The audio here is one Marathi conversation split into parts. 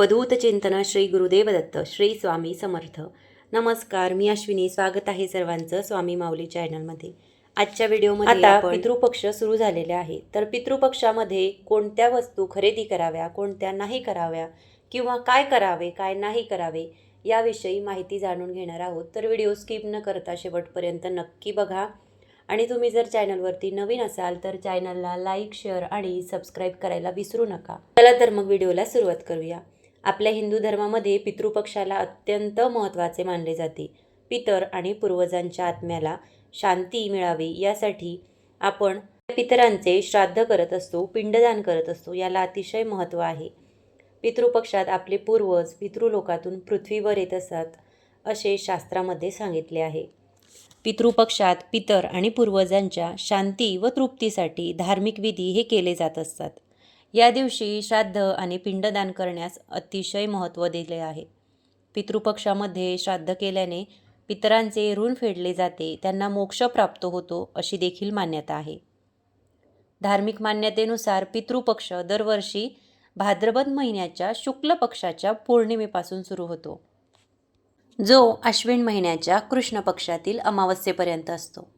अवधूत चिंतन श्री गुरुदेव दत्त श्री स्वामी समर्थ. नमस्कार मी अश्विनी. स्वागत आहे सर्वांचं स्वामी माऊली चॅनलमध्ये. आजच्या व्हिडिओमध्ये आता पितृपक्ष सुरू झालेले आहे. तर पितृपक्षामध्ये कोणत्या वस्तू खरेदी कराव्या कोणत्या नाही कराव्या किंवा काय करावे काय नाही करावे याविषयी माहिती जाणून घेणार आहोत. तर व्हिडिओ स्किप न करता शेवटपर्यंत नक्की बघा. आणि तुम्ही जर चॅनलवरती नवीन असाल तर चॅनलला लाईक शेअर आणि सबस्क्राईब करायला विसरू नका. चला तर मग व्हिडिओला सुरुवात करूया. आपल्या हिंदू धर्मामध्ये पितृपक्षाला अत्यंत महत्त्वाचे मानले जाते. पितर आणि पूर्वजांच्या आत्म्याला शांती मिळावी यासाठी आपण पितरांचे श्राद्ध करत असतो पिंडदान करत असतो याला अतिशय महत्त्व आहे. पितृपक्षात आपले पूर्वज पितृलोकातून पृथ्वीवर येत असतात असे शास्त्रामध्ये सांगितले आहे. पितृपक्षात पितर आणि पूर्वजांच्या शांती व तृप्तीसाठी धार्मिक विधी हे केले जात असतात. या दिवशी श्राद्ध आणि पिंडदान करण्यास अतिशय महत्त्व दिले आहे. पितृपक्षामध्ये श्राद्ध केल्याने पितरांचे ऋण फेडले जाते त्यांना मोक्ष प्राप्त होतो अशी देखील मान्यता आहे. धार्मिक मान्यतेनुसार पितृपक्ष दरवर्षी भाद्रपद महिन्याच्या शुक्ल पक्षाच्या पौर्णिमेपासून सुरू होतो. जो अश्विन महिन्याच्या कृष्ण पक्षातील अमावस्येपर्यंत असतो.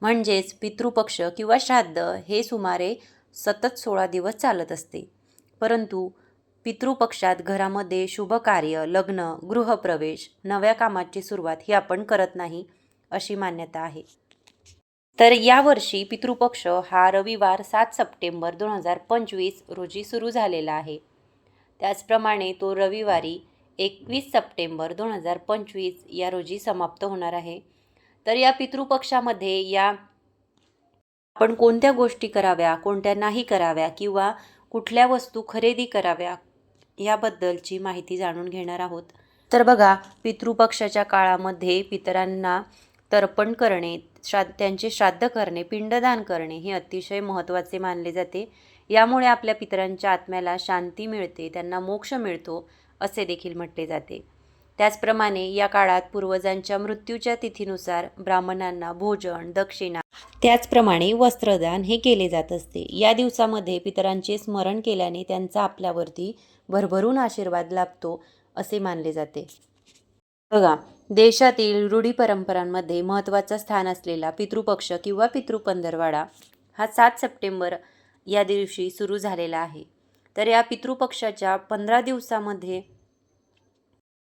म्हणजेच पितृपक्ष किंवा श्राद्ध हे सुमारे सतत सोळा दिवस चालत असते. परंतु पितृपक्षात घरामध्ये शुभ कार्य लग्न गृहप्रवेश नव्या कामाची सुरुवात ही आपण करत नाही अशी मान्यता आहे. तर यावर्षी पितृपक्ष हा रविवार सात सप्टेंबर दोन हजार पंचवीस रोजी सुरू झालेला आहे. त्याचप्रमाणे तो रविवारी एकवीस सप्टेंबर दोन हजार पंचवीस या रोजी समाप्त होणार आहे. तर या पितृपक्षामध्ये या आपण कोणत्या गोष्टी कराव्या कोणत्या नाही कराव्या किंवा कुठल्या वस्तू खरेदी कराव्या याबद्दलची माहिती जाणून घेणार आहोत. तर बघा पितृपक्षाच्या काळामध्ये पितरांना तर्पण करणे श्रा त्यांचे श्राद्ध करणे पिंडदान करणे हे अतिशय महत्त्वाचे मानले जाते. यामुळे आपल्या पितरांच्या आत्म्याला शांती मिळते त्यांना मोक्ष मिळतो असे देखील म्हटले जाते. त्याचप्रमाणे या काळात पूर्वजांच्या मृत्यूच्या तिथीनुसार ब्राह्मणांना भोजन दक्षिणा त्याचप्रमाणे वस्त्रदान हे केले जात असते. या दिवसामध्ये पितरांचे स्मरण केल्याने त्यांचा आपल्यावरती भरभरून आशीर्वाद लाभतो असे मानले जाते. बघा देशातील रूढी परंपरांमध्ये महत्त्वाचं स्थान असलेला पितृपक्ष किंवा पितृपंधरवाडा हा सात सप्टेंबर या दिवशी सुरू झालेला आहे. तर या पितृपक्षाच्या पंधरा दिवसामध्ये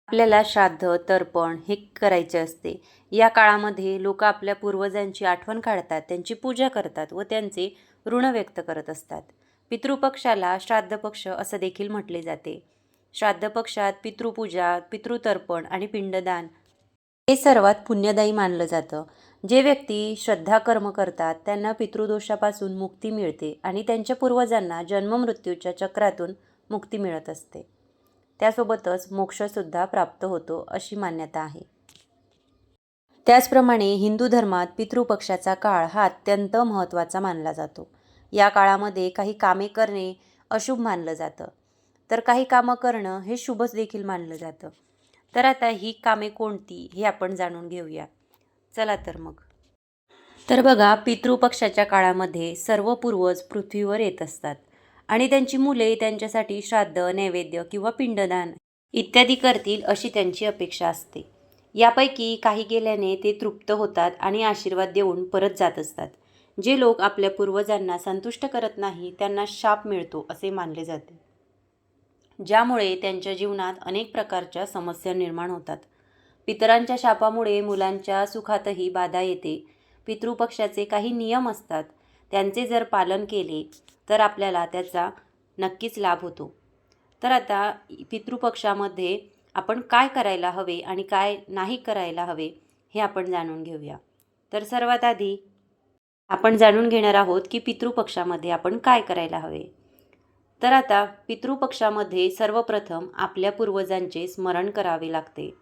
आपल्याला श्राद्ध तर्पण हे करायचे असते. या काळामध्ये लोक आपल्या पूर्वजांची आठवण काढतात त्यांची पूजा करतात व त्यांचे ऋण व्यक्त करत असतात. पितृपक्षाला श्राद्धपक्ष असं देखील म्हटले जाते. श्राद्ध पक्षात पितृपूजा पितृतर्पण आणि पिंडदान हे सर्वात पुण्यदायी मानलं जातं. जे व्यक्ती श्रद्धा कर्म करतात त्यांना पितृदोषापासून मुक्ती मिळते आणि त्यांच्या पूर्वजांना जन्ममृत्यूच्या चक्रातून मुक्ती मिळत असते. त्यासोबतच मोक्षसुद्धा प्राप्त होतो अशी मान्यता आहे. त्याचप्रमाणे हिंदू धर्मात पितृपक्षाचा काळ हा अत्यंत महत्त्वाचा मानला जातो. या काळामध्ये काही कामे करणे अशुभ मानलं जातं. तर काही कामं करणं हे शुभच देखील मानलं जातं. तर आता ही कामे कोणती हे आपण जाणून घेऊया. चला तर मग. तर बघा पितृपक्षाच्या काळामध्ये सर्व पूर्वज पृथ्वीवर येत असतात. आणि त्यांची मुले त्यांच्यासाठी श्राद्ध नैवेद्य किंवा पिंडदान इत्यादी करतील अशी त्यांची अपेक्षा असते. यापैकी काही गेल्याने ते तृप्त होतात आणि आशीर्वाद देऊन परत जात असतात. जे लोक आपल्या पूर्वजांना संतुष्ट करत नाही त्यांना शाप मिळतो असे मानले जाते. ज्यामुळे त्यांच्या जीवनात अनेक प्रकारच्या समस्या निर्माण होतात. पितरांच्या शापामुळे मुलांच्या सुखातही बाधा येते. पितृपक्षाचे काही नियम असतात. त्यांचे जर पालन केले तर आपल्याला त्याचा नक्कीच लाभ होतो. तर आता पितृपक्षामध्ये आपण काय करायला हवे आणि काय नाही करायला हवे हे आपण जाणून घेऊया. तर सर्वात आधी आपण जाणून घेणार आहोत की पितृपक्षामध्ये आपण काय करायला हवे. तर आता पितृपक्षामध्ये सर्वप्रथम आपल्या पूर्वजांचे स्मरण करावे लागते.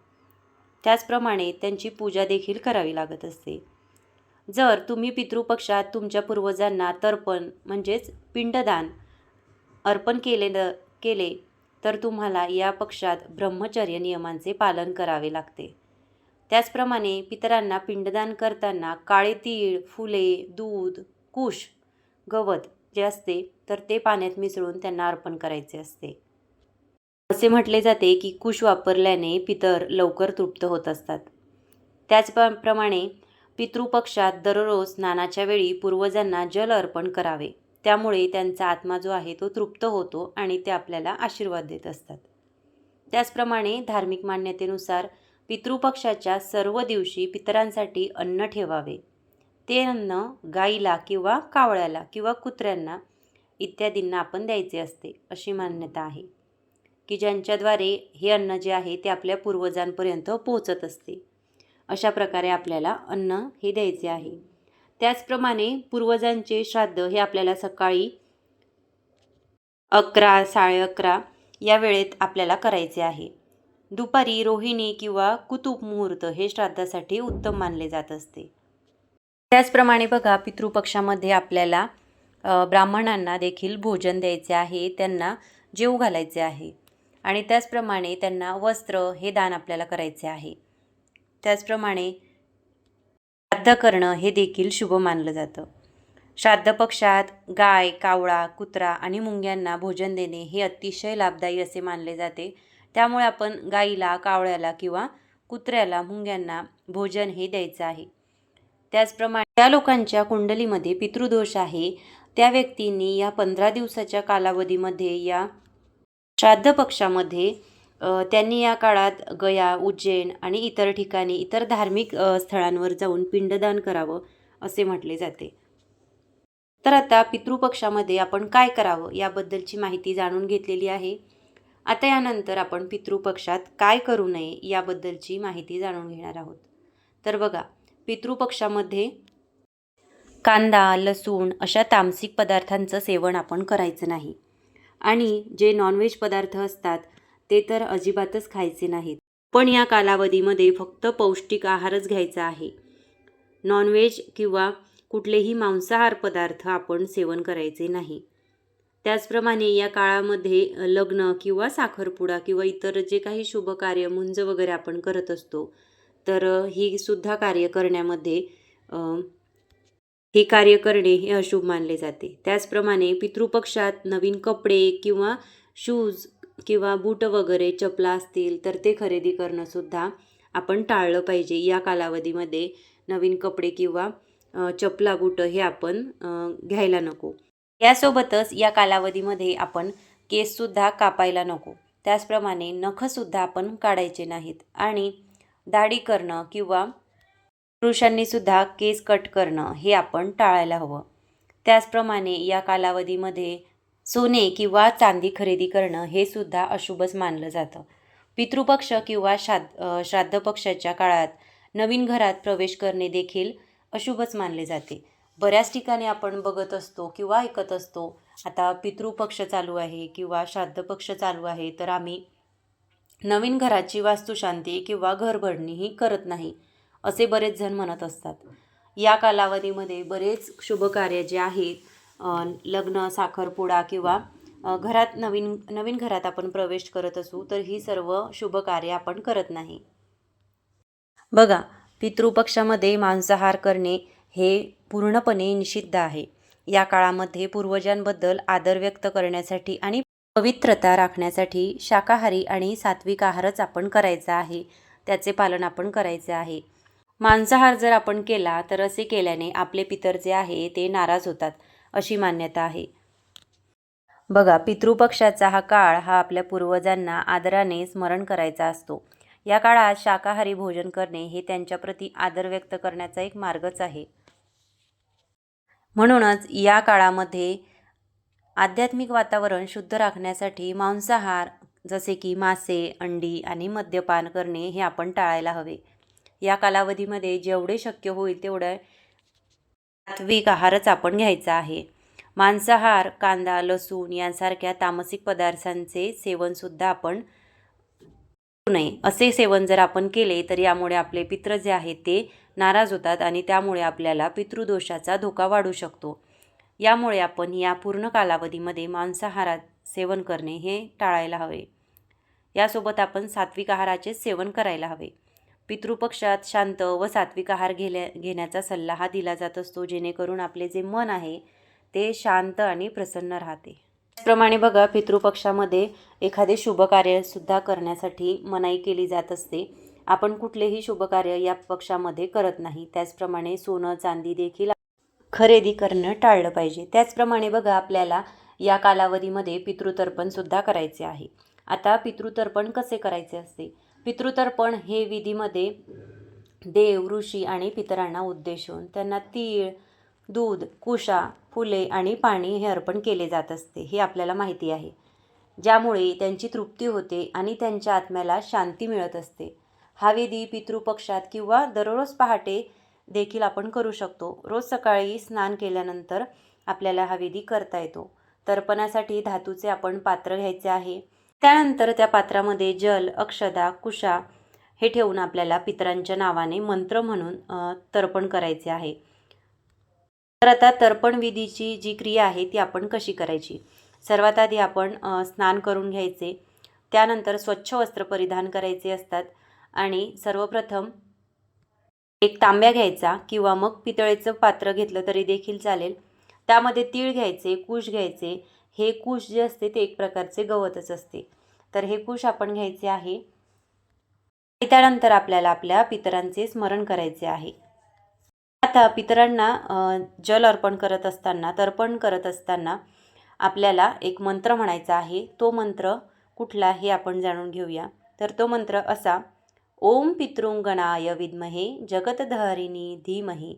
त्याचप्रमाणे त्यांची पूजा देखील करावी लागत असते. जर तुम्ही पितृपक्षात तुमच्या पूर्वजांना तर्पण म्हणजेच पिंडदान अर्पण केले केले तर तुम्हाला या पक्षात ब्रह्मचर्य नियमांचे पालन करावे लागते. त्याचप्रमाणे पितरांना पिंडदान करताना काळे तीळ फुले दूध कुश गवत जे असते तर ते पाण्यात मिसळून त्यांना अर्पण करायचे असते. असे म्हटले जाते की कुश वापरल्याने पितर लवकर तृप्त होत असतात. त्याचप्रमाणे पितृपक्षात दररोज स्नानाच्या वेळी पूर्वजांना जल अर्पण करावे. त्यामुळे त्यांचा आत्मा जो आहे तो तृप्त होतो आणि ते आपल्याला आशीर्वाद देत असतात. त्याचप्रमाणे धार्मिक मान्यतेनुसार पितृपक्षाच्या सर्व दिवशी पितरांसाठी अन्न ठेवावे. ते अन्न गाईला किंवा कावळ्याला किंवा कुत्र्यांना इत्यादींना आपण द्यायचे असते अशी मान्यता आहे. की ज्यांच्याद्वारे हे अन्न जे आहे ते आपल्या पूर्वजांपर्यंत पोहोचत असते. अशा प्रकारे आपल्याला अन्न हे द्यायचे आहे. त्याचप्रमाणे पूर्वजांचे श्राद्ध हे आपल्याला सकाळी अकरा साडे अकरा या वेळेत आपल्याला करायचे आहे. दुपारी रोहिणी किंवा कुतुब मुहूर्त हे श्राद्धासाठी उत्तम मानले जात असते. त्याचप्रमाणे बघा पितृपक्षामध्ये आपल्याला ब्राह्मणांना देखील भोजन द्यायचे आहे त्यांना जेव घालायचे आहे. आणि त्याचप्रमाणे त्यांना वस्त्र हे दान आपल्याला करायचे आहे. त्याचप्रमाणे श्राद्ध करणं हे देखील शुभ मानलं जातं. श्राद्ध पक्षात गाय कावळा कुत्रा आणि मुंग्यांना भोजन देणे हे अतिशय लाभदायी असे मानले जाते. त्यामुळे आपण गाईला कावळ्याला किंवा कुत्र्याला मुंग्यांना भोजन हे द्यायचं आहे. त्याचप्रमाणे त्या लोकांच्या कुंडलीमध्ये पितृदोष आहे त्या व्यक्तींनी या पंधरा दिवसाच्या कालावधीमध्ये या श्राद्ध पक्षामध्ये त्यांनी या काळात गया उज्जैन आणि इतर ठिकाणी इतर धार्मिक स्थळांवर जाऊन पिंडदान करावं असे म्हटले जाते. तर आता पितृपक्षामध्ये आपण काय करावं याबद्दलची माहिती जाणून घेतलेली आहे. आता यानंतर आपण पितृपक्षात काय करू नये याबद्दलची माहिती जाणून घेणार आहोत. तर बघा पितृपक्षामध्ये कांदा लसूण अशा तामसिक पदार्थांचं सेवन आपण करायचं नाही. आणि जे नॉनव्हेज पदार्थ असतात ते तर अजिबातच खायचे नाहीत. पण या कालावधीमध्ये फक्त पौष्टिक आहारच घ्यायचा आहे. नॉनव्हेज किंवा कुठलेही मांसाहार पदार्थ आपण सेवन करायचे नाही. त्याचप्रमाणे या काळामध्ये लग्न किंवा साखरपुडा किंवा इतर जे काही शुभ कार्य मुंज वगैरे आपण करत असतो तर ही सुद्धा कार्य करण्यामध्ये हे कार्य करणे हे अशुभ मानले जाते. त्याचप्रमाणे पितृपक्षात नवीन कपडे किंवा शूज किंवा बूट वगैरे चपला असतील तर ते खरेदी करणंसुद्धा आपण टाळलं पाहिजे. या कालावधीमध्ये नवीन कपडे किंवा चपला बूट हे आपण घ्यायला नको. यासोबतच या कालावधीमध्ये आपण केससुद्धा कापायला नको. त्याचप्रमाणे नखसुद्धा आपण काढायचे नाहीत आणि दाढी करणं किंवा पुरुषांनीसुद्धा केस कट करणं हे आपण टाळायला हवं. त्याचप्रमाणे या कालावधीमध्ये सोने किंवा चांदी खरेदी करणं हे सुद्धा अशुभच मानलं जातं. पितृपक्ष किंवा श्राद्ध श्राद्ध पक्षाच्या काळात नवीन घरात प्रवेश करणे देखील अशुभच मानले जाते. बऱ्याच ठिकाणी आपण बघत असतो किंवा ऐकत असतो आता पितृपक्ष चालू आहे किंवा श्राद्ध पक्ष चालू आहे तर आम्ही नवीन घराची वास्तुशांती किंवा घरभरणीही करत नाही असे बरेच जण म्हणत असतात. या कालावधीमध्ये बरेच शुभकार्य जे आहेत लग्न साखरपुडा किंवा घरात नवीन नवीन घरात आपण प्रवेश करत असू तर ही सर्व शुभ कार्य आपण करत नाही. बघा पितृपक्षामध्ये मांसाहार करणे हे पूर्णपणे निषिद्ध आहे. या काळामध्ये पूर्वजांबद्दल आदर व्यक्त करण्यासाठी आणि पवित्रता राखण्यासाठी शाकाहारी आणि सात्विक आहारच आपण करायचा आहे. त्याचे पालन आपण करायचे आहे. मांसाहार जर आपण केला तर असे केल्याने आपले पितर जे आहे ते नाराज होतात. अशी मान्यता आहे. बघा पितृपक्षाचा हा काळ हा आपल्या पूर्वजांना आदराने स्मरण करायचा असतो. या काळात शाकाहारी भोजन करणे हे त्यांच्याप्रती आदर व्यक्त करण्याचा एक मार्गच आहे. म्हणूनच या काळामध्ये आध्यात्मिक वातावरण शुद्ध राखण्यासाठी मांसाहार जसे की मासे अंडी आणि मद्यपान करणे हे आपण टाळायला हवे. या कालावधीमध्ये जेवढे शक्य होईल तेवढं सात्विक आहारच आपण घ्यायचा आहे. मांसाहार कांदा लसूण यांसारख्या तामसिक पदार्थांचे सेवनसुद्धा आपण करू नये. असे सेवन जर आपण केले तर यामुळे आपले पित्र जे आहेत ते नाराज होतात आणि त्यामुळे आपल्याला पितृदोषाचा धोका वाढू शकतो. यामुळे आपण या पूर्ण कालावधीमध्ये मांसाहारात सेवन करणे हे टाळायला हवे. यासोबत आपण सात्विक आहाराचे सेवन करायला हवे. पितृपक्षात शांत व सात्विक आहार घेल्या घेण्याचा सल्ला हा दिला जात असतो जेणेकरून आपले जे मन आहे ते शांत आणि प्रसन्न राहते. त्याचप्रमाणे बघा पितृपक्षामध्ये एखादे शुभ कार्यसुद्धा करण्यासाठी मनाई केली जात असते. आपण कुठलेही शुभ कार्य या पक्षामध्ये करत नाही. त्याचप्रमाणे सोनं चांदी देखील खरेदी करणं टाळलं पाहिजे. त्याचप्रमाणे बघा आपल्याला या कालावधीमध्ये पितृतर्पणसुद्धा करायचे आहे. आता पितृतर्पण कसे करायचे असते? पितृतर्पण हे विधीमध्ये देव ऋषी आणि पितरांना उद्देशून त्यांना तीळ दूध कुशा फुले आणि पाणी हे अर्पण केले जात असते. हे आपल्याला माहिती आहे. ज्यामुळे त्यांची तृप्ती होते आणि त्यांच्या आत्म्याला शांती मिळत असते. हा विधी पितृपक्षात किंवा दररोज पहाटे देखील आपण करू शकतो. रोज सकाळी स्नान केल्यानंतर आपल्याला हा विधी करता येतो. तर्पणासाठी धातूचे आपण पात्र घ्यायचे आहे. त्यानंतर त्या पात्रामध्ये जल अक्षदा कुशा हे ठेवून आपल्याला पितरांच्या नावाने मंत्र म्हणून तर्पण करायचे आहे. तर आता तर्पण विधीची जी क्रिया आहे ती आपण कशी करायची? सर्वात आधी आपण स्नान करून घ्यायचे. त्यानंतर स्वच्छ वस्त्र परिधान करायचे असतात. आणि सर्वप्रथम एक तांब्या घ्यायचा किंवा मग पितळेचं पात्र घेतलं तरी देखील चालेल. त्यामध्ये तीळ घ्यायचे कुश घ्यायचे हे कुश जे असते ते एक प्रकारचे गवतच असते. तर हे कुश आपण घ्यायचे आहे. आणि त्यानंतर आपल्याला आपल्या पितरांचे स्मरण करायचे आहे. आता पितरांना जल अर्पण करत असताना तर्पण करत असताना आपल्याला एक मंत्र म्हणायचा आहे. तो मंत्र कुठला हे आपण जाणून घेऊया. तर तो मंत्र असा ओम पितृंगणाय विद्महे जगतधारिणी धीमहे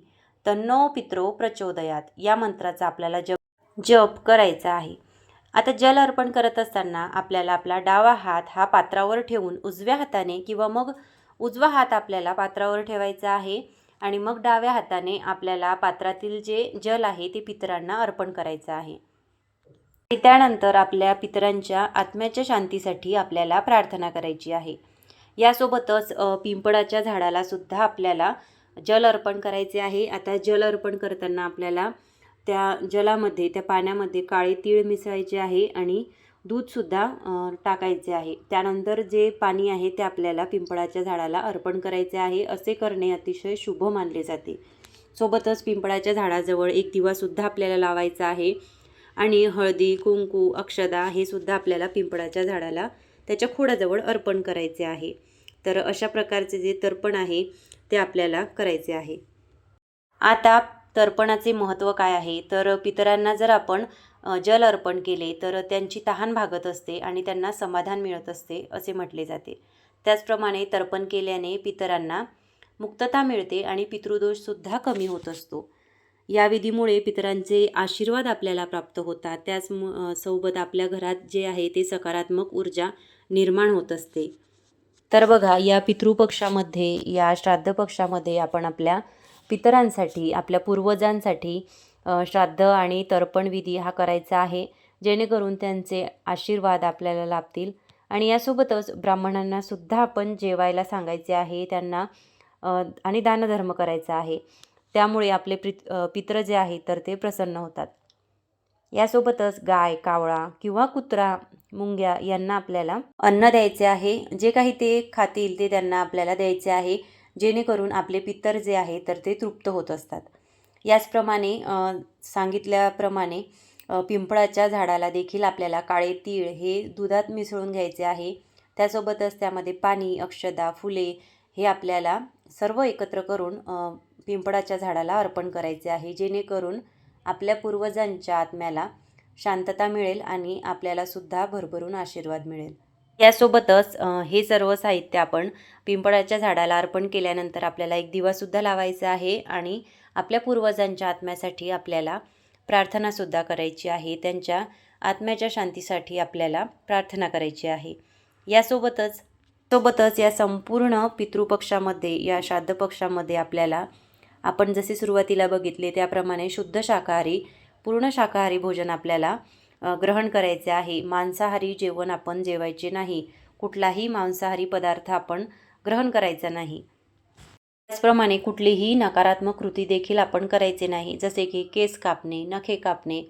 तन्नो पित्रो प्रचोदयात. या मंत्राचा आपल्याला जप जप करायचा आहे. आता जल अर्पण करत असताना आपल्याला आपला डावा हात हा पात्रावर ठेवून उजव्या हाताने किंवा मग उजवा हात आपल्याला पात्रावर ठेवायचा आहे आणि मग डाव्या हाताने आपल्याला पात्रातील जे जल आहे ते पितरांना अर्पण करायचं आहे. आणि त्यानंतर आपल्या पितरांच्या आत्म्याच्या शांतीसाठी आपल्याला प्रार्थना करायची आहे. यासोबतच पिंपळाच्या झाडाला सुद्धा आपल्याला जल अर्पण करायचे आहे. आता जल अर्पण करताना आपल्याला त्या जलामध्ये त्या पाण्यामध्ये काळे तीळ मिसळायचे आहे आणि दूधसुद्धा टाकायचे आहे. त्यानंतर जे पाणी आहे ते आपल्याला पिंपळाच्या झाडाला अर्पण करायचे आहे. असे करणे अतिशय शुभ मानले जाते. सोबतच पिंपळाच्या झाडाजवळ एक दिवासुद्धा आपल्याला लावायचा आहे आणि हळदी कुंकू अक्षदा हे सुद्धा आपल्याला पिंपळाच्या झाडाला त्याच्या खोडाजवळ अर्पण करायचे आहे. तर अशा प्रकारचे जे तर्पण आहे ते आपल्याला करायचे आहे. आता तर्पणाचे महत्त्व काय आहे? तर पितरांना जर आपण जल अर्पण केले तर त्यांची तहान भागत असते आणि त्यांना समाधान मिळत असते असे म्हटले जाते. त्याचप्रमाणे तर्पण केल्याने पितरांना मुक्तता मिळते आणि पितृदोषसुद्धा कमी होत असतो. या विधीमुळे पितरांचे आशीर्वाद आपल्याला प्राप्त होतात. त्याच सोबत आपल्या घरात जे आहे ते सकारात्मक ऊर्जा निर्माण होत असते. तर बघा या पितृपक्षामध्ये या श्राद्ध पक्षामध्ये आपण आपल्या पितरांसाठी आपल्या पूर्वजांसाठी श्राद्ध आणि तर्पणविधी हा करायचा आहे जेणेकरून त्यांचे आशीर्वाद आपल्याला लाभतील. आणि यासोबतच ब्राह्मणांना सुद्धा आपण जेवायला सांगायचे आहे त्यांना आणि दानधर्म करायचा आहे. त्यामुळे आपले प्रित पित्र जे आहेत तर ते प्रसन्न होतात. यासोबतच गाय कावळा किंवा कुत्रा मुंग्या यांना आपल्याला अन्न द्यायचे आहे. जे काही ते खातील ते त्यांना आपल्याला द्यायचे आहे. जेणेकरून आपले पित्तर जे आहे तर ते तृप्त होत असतात. याचप्रमाणे सांगितल्याप्रमाणे पिंपळाच्या झाडाला देखील आपल्याला काळे तीळ हे दुधात मिसळून घ्यायचे आहे. त्यासोबतच त्यामध्ये पाणी अक्षदा फुले हे आपल्याला सर्व एकत्र करून पिंपळाच्या झाडाला अर्पण करायचे आहे. जेणेकरून आपल्या पूर्वजांच्या आत्म्याला शांतता मिळेल आणि आपल्यालासुद्धा भरभरून आशीर्वाद मिळेल. यासोबतच हे सर्व साहित्य आपण पिंपळाच्या झाडाला अर्पण केल्यानंतर आपल्याला एक दिवासुद्धा लावायचा आहे आणि आपल्या पूर्वजांच्या आत्म्यासाठी आपल्याला प्रार्थनासुद्धा करायची आहे. त्यांच्या आत्म्याच्या शांतीसाठी आपल्याला प्रार्थना करायची आहे. यासोबतच सोबतच या संपूर्ण पितृपक्षामध्ये या श्राद्ध पक्षामध्ये आपल्याला आपण जसे सुरुवातीला बघितले त्याप्रमाणे शुद्ध शाकाहारी पूर्ण शाकाहारी भोजन आपल्याला ग्रहण करायचे आहे. मांसाहारी जेवण आपण जेवायचे नाही. कुठलाही मांसाहारी पदार्थ आपण ग्रहण करायचा नाही. त्याचप्रमाणे कुठलीही नकारात्मक कृती देखील आपण करायचे नाही. जसे की केस कापणे नखे कापणे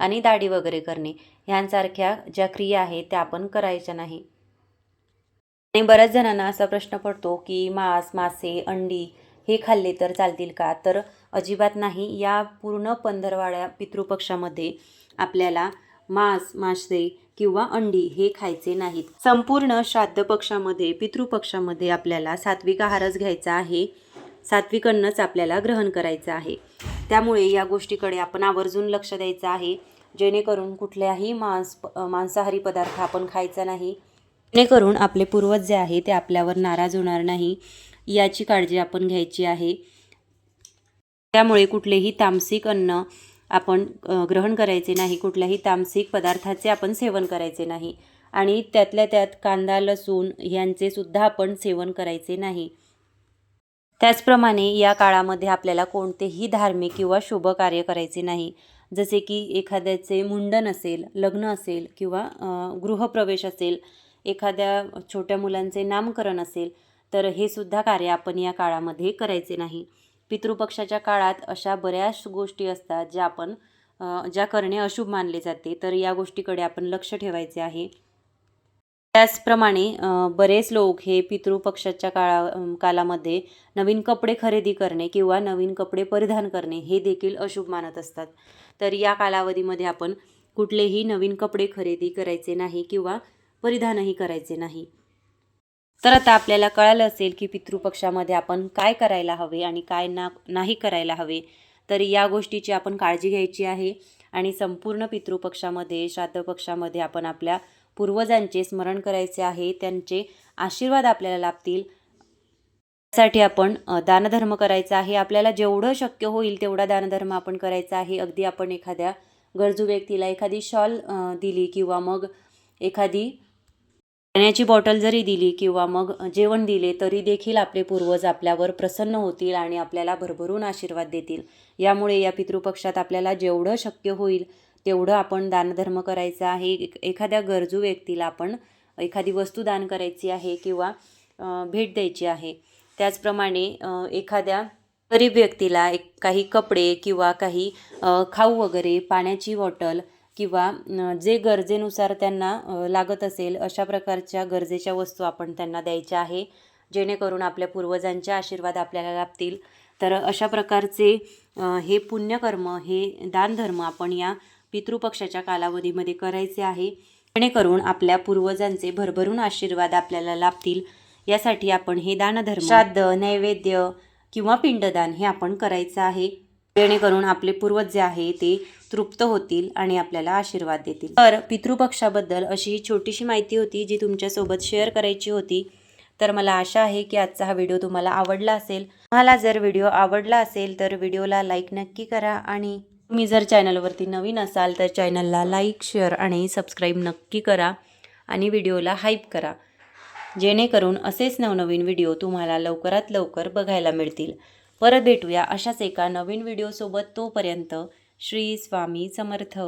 आणि दाढी वगैरे करणे. ह्यांसारख्या ज्या क्रिया आहेत त्या आपण करायच्या नाही. आणि बऱ्याच जणांना असा प्रश्न पडतो की मांस मासे अंडी हे खाल्ले तर चालतील का? तर अजिबात नाही. या पूर्ण पंधरवाड्या पितृपक्षामध्ये आपल्याला मांस मासे किंवा अंडी हे खायचे नाहीत. संपूर्ण श्राद्ध पक्षामध्ये पितृपक्षामध्ये आपल्याला सात्विक आहारच घ्यायचा आहे. सात्विक अन्नच आपल्याला ग्रहण करायचं आहे. त्यामुळे या गोष्टीकडे आपण आवर्जून लक्ष द्यायचं आहे. जेणेकरून कुठल्याही मांस मांसाहारी पदार्थ आपण खायचा नाही. जेणेकरून आपले पूर्वज जे आहे ते आपल्यावर नाराज होणार नाही. याची काळजी आपण घ्यायची आहे. त्यामुळे कुठलेही तामसिक अन्न आपण ग्रहण करायचे नाही कुठल्याही तामसिक पदार्थाचे आपण सेवन करायचे नाही. आणि त्यातल्या त्यात कांदा लसूण यांचे सुद्धा आपण सेवन करायचे नाही. त्याचप्रमाणे या काळामध्ये आपल्याला कोणतेही धार्मिक किंवा शुभ कार्य करायचे नाही. जसे की एखाद्याचे मुंडन असेल लग्न असेल किंवा गृहप्रवेश असेल एखाद्या छोट्या मुलांचे नामकरण असेल तर हे सुद्धा कार्य आपण या काळामध्ये करायचे नाही. पितृपक्षाच्या काळात अशा बऱ्याच गोष्टी असतात ज्या आपण ज्या करणे अशुभ मानले जाते. तर या गोष्टीकडे आपण लक्ष ठेवायचे आहे. त्याचप्रमाणे बरेच लोक हे पितृपक्षाच्या काळा कालामध्ये नवीन कपडे खरेदी करणे किंवा नवीन कपडे परिधान करणे हे देखील अशुभ मानत असतात. तर या कालावधीमध्ये आपण कुठलेही नवीन कपडे खरेदी करायचे नाही किंवा परिधानही करायचे नाही. तर आता आपल्याला कळालं असेल की पितृपक्षामध्ये आपण काय करायला हवे आणि काय ना नाही करायला हवे. तर या गोष्टीची आपण काळजी घ्यायची आहे आणि संपूर्ण पितृपक्षामध्ये श्राद्ध पक्षामध्ये आपण आपल्या पूर्वजांचे स्मरण करायचे आहे. त्यांचे आशीर्वाद आपल्याला लाभतील. त्यासाठी आपण दानधर्म करायचा आहे. आपल्याला जेवढं शक्य होईल तेवढा दानधर्म आपण करायचा आहे. अगदी आपण एखाद्या गरजू व्यक्तीला एखादी शॉल दिली किंवा मग एखादी पाण्याची बॉटल जरी दिली किंवा मग जेवण दिले तरी देखील आपले पूर्वज आपल्यावर प्रसन्न होतील आणि आपल्याला भरभरून आशीर्वाद देतील. यामुळे या पितृपक्षात आपल्याला जेवढं शक्य होईल तेवढं आपण दानधर्म करायचा आहे. एखाद्या गरजू व्यक्तीला आपण एखादी वस्तू दान करायची आहे किंवा भेट द्यायची आहे. त्याचप्रमाणे एखाद्या गरीब व्यक्तीला एक काही कपडे किंवा काही खाऊ वगैरे पाण्याची बॉटल किंवा जे गरजेनुसार त्यांना लागत असेल अशा प्रकारच्या गरजेच्या वस्तू आपण त्यांना द्यायच्या आहे जेणेकरून आपल्या पूर्वजांचे आशीर्वाद आपल्याला लाभतील. तर अशा प्रकारचे हे पुण्यकर्म हे दानधर्म आपण या पितृपक्षाच्या कालावधीमध्ये करायचे आहे जेणेकरून आपल्या पूर्वजांचे भरभरून आशीर्वाद आपल्याला लाभतील. यासाठी आपण हे दानधर्म श्राद्ध नैवेद्य किंवा पिंडदान हे आपण करायचं आहे जेणेकरून आपले पूर्वज जे आहे ते तृप्त होतील आणि आपल्याला आशीर्वाद देतील. तर पितृपक्षाबद्दल अशी ही छोटीशी माहिती होती जी तुमच्यासोबत शेअर करायची होती. तर मला आशा आहे की आजचा हा व्हिडिओ तुम्हाला आवडला असेल. तुम्हाला जर व्हिडिओ आवडला असेल तर व्हिडिओला लाईक नक्की करा आणि तुम्ही जर चॅनलवरती नवीन असाल तर चॅनलला लाईक शेअर आणि सबस्क्राईब नक्की करा आणि व्हिडिओला हाईप करा. जेणेकरून असेच नवनवीन व्हिडिओ तुम्हाला लवकरात लवकर बघायला मिळतील. परत भेटूया अशाच एका नवीन व्हिडिओसोबत तोपर्यंत श्री स्वामी समर्थ.